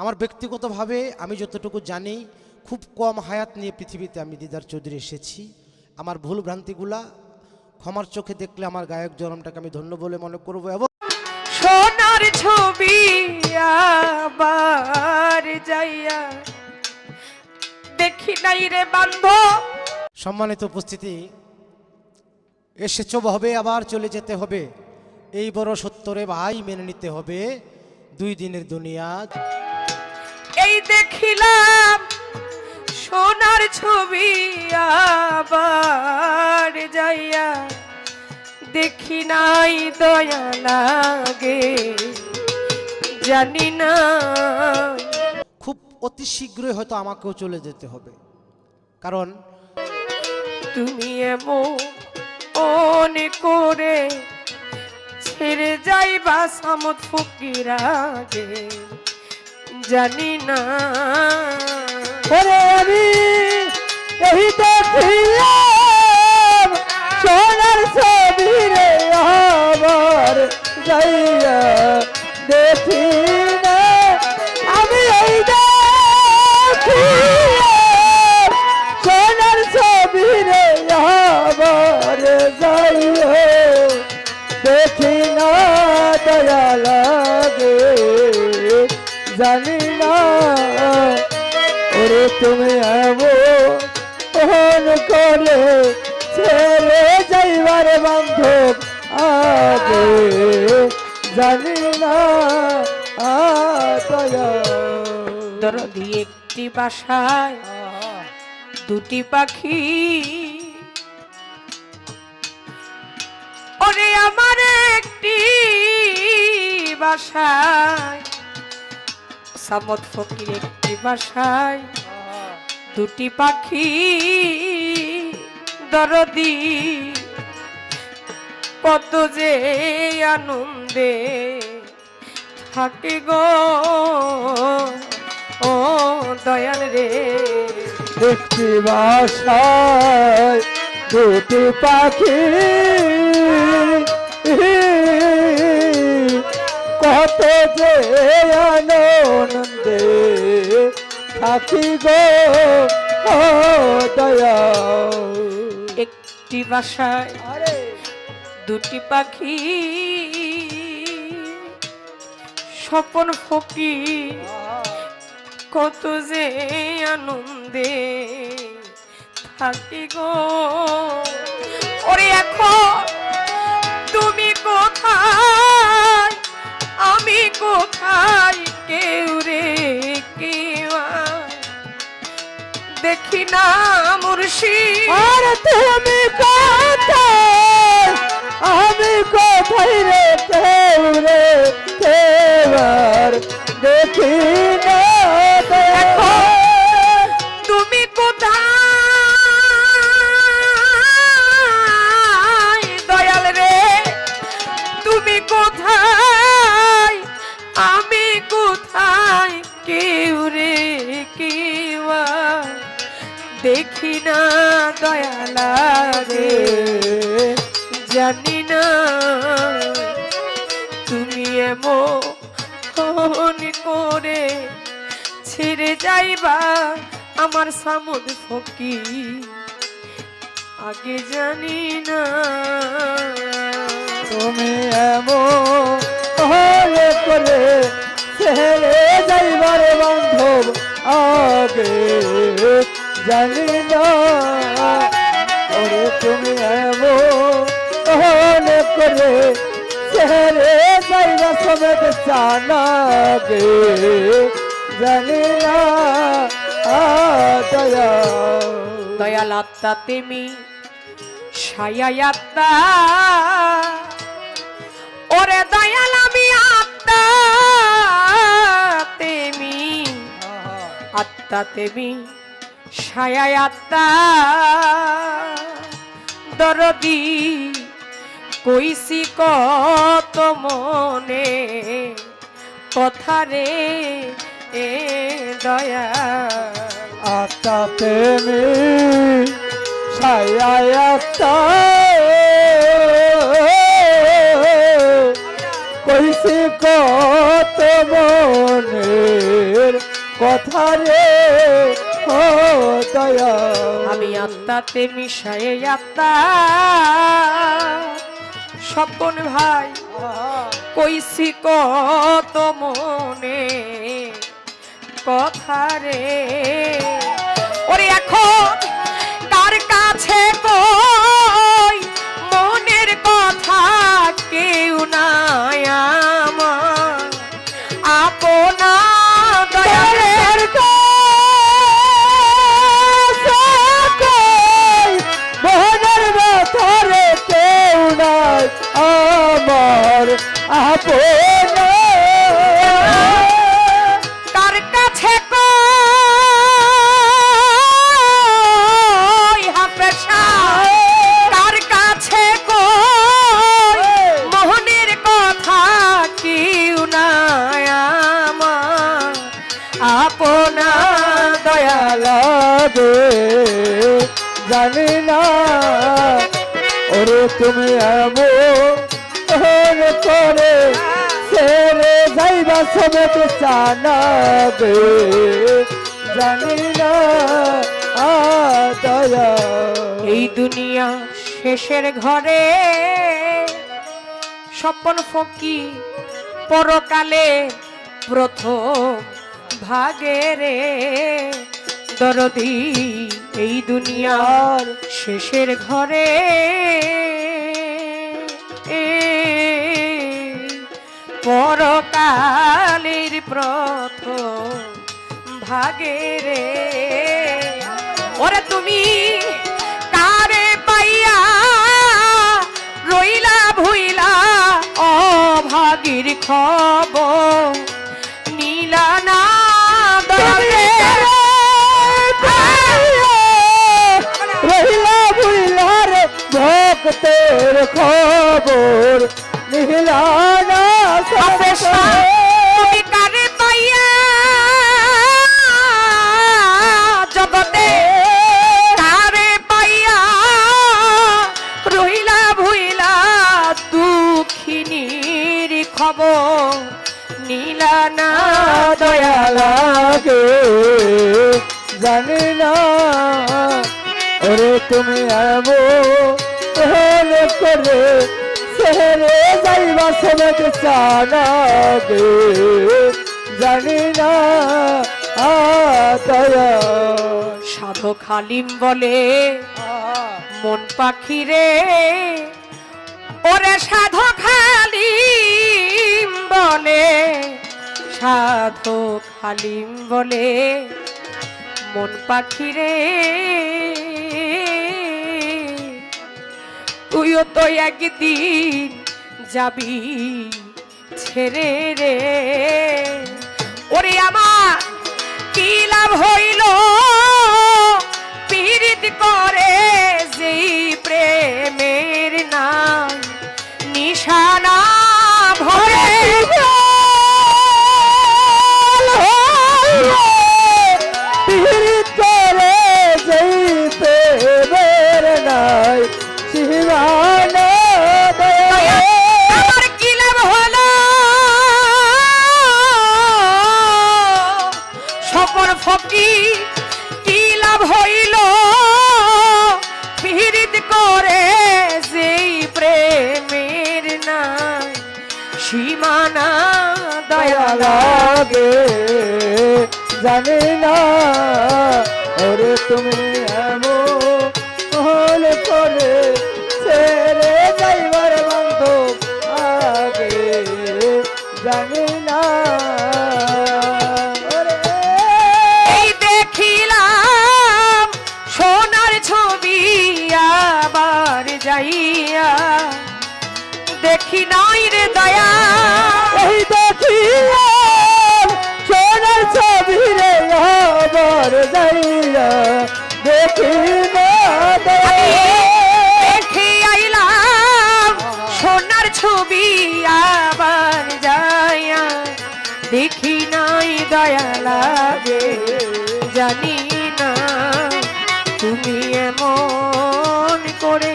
আমার ব্যক্তিগতভাবে আমি যতটুকু জানি খুব কম হায়াত নিয়ে পৃথিবীতে আমি দিদার চৌধুরী এসেছি। আমার ভুল ভ্রান্তিগুলা ক্ষমার চোখে দেখলে আমার গায়ক জনমটাকে আমি ধন্য বলে মনে করব এবং সোনার ছবি যাইয়া দেখি নাই রে বান্ধব। সম্মানিত উপস্থিতি এসেছ হবে আবার চলে যেতে হবে। এই বড় সত্তরে ভাই মেনে নিতে হবে। দুই দিনের দুনিয়া এই দেখিলাম। সোনার ছবি আবার যাইয়া দেখি নাই দয়া লাগে। জানি না। খুব অতি শীঘ্রই হয়তো আমাকেও চলে যেতে হবে। কারণ তুমি এমন মনে করে ছেড়ে যাইবা সামত ফকির আগে জানি না। আমি এই আমার যাইয়া দেখি। তুমি এমন করে ছেড়ে যাইবার বান্ধব আগে জানি না দরদি একটি বাসায়, দুটি পাখি। ওরে আমার একটি বাসায়, সামত ফকির একটি বাসায়। দুটি পাখি দরদি, কত যে আনন্দে থাকে গো। ও দয়াল রে। একটি বাসায় দুটি পাখি। কত যে আনন্দে থাকি গো দয়া একটি বাসায় দুটি পাখি স্বপন ফকি কত যে আনন্দে থাকি গো। ওরে এখন তুমি কোথায়? আমি কোথায়? না মুর্শি আর তুমি কোথায়? আমি কোথায় রে কেউ রে কেবার দেখি না জানি না তুমি এমন করে ছেড়ে যাইবা আমার সামুদ ফকি আগে জানি না তুমি এমন করে ছেড়ে যাইবার বান্ধব। আগে জানি না তুমি এমন করে, ছেড়ে যাইবা সমেত জানাগে জানি না দয়া দয়াল আত্মা তেমি, ছায়া আত্মা। ওরে দয়াল আমি আত্মা তেমি আত্মা তেমি, ছায়া আত্মা। দরদি কইসি কত মনে কথা রে এ দয়া আত্মা প্রেমী ছায়াত্তা কইসি কত মনে মনের কথা রে ও দয়া আমি আত্মাতে মিশাই আত্মা। স্বপন ভাই কইছি কত মনে কথা রে। ওরে এখন তুমি করে, ছেড়ে যাইবা জানি না দয়া এই দুনিয়া শেষের ঘরে স্বপন ফকি পরকালে প্রথম ভাগে রে। দরদি এই দুনিয়ার শেষের ঘরে পরকালের প্রথম ভাগে রে। ওরে তুমি কারে পাইয়া রইলা ভুইলা অভাগীর খবর নীলা না রহিলা বুইলার ভক্তের খবর নিহিলানা জানি না। ওরে তুমি এমন করে সেরে যাইবা সবেত চানাগে জানি না সাধু খালিম বলে, মন পাখি রে ওরে সাধু খালিম বলে সাধু খালিম বলে মন পাখি রে তুইও তো একদিন যাবি ছেড়ে রে। ওরে আমার, কি লাভ হইল? পীড়িত করে যেই লাগে। জানি না ওরে তুমি দয়া লাগে, জানি না তুমি এমন করে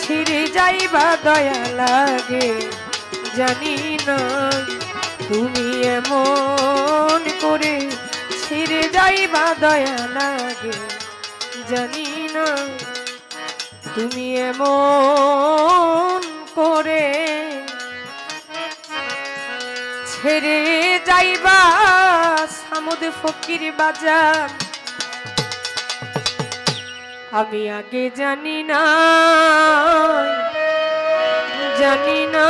ছিঁড়ে যাইবা দয়া লাগে, জানি না তুমি এমন করে ছেড়ে যাইবা দয়া লাগে, জানি না তুমি এমন সামুদ ফকির বাজার। আমি আগে জানি না জানি না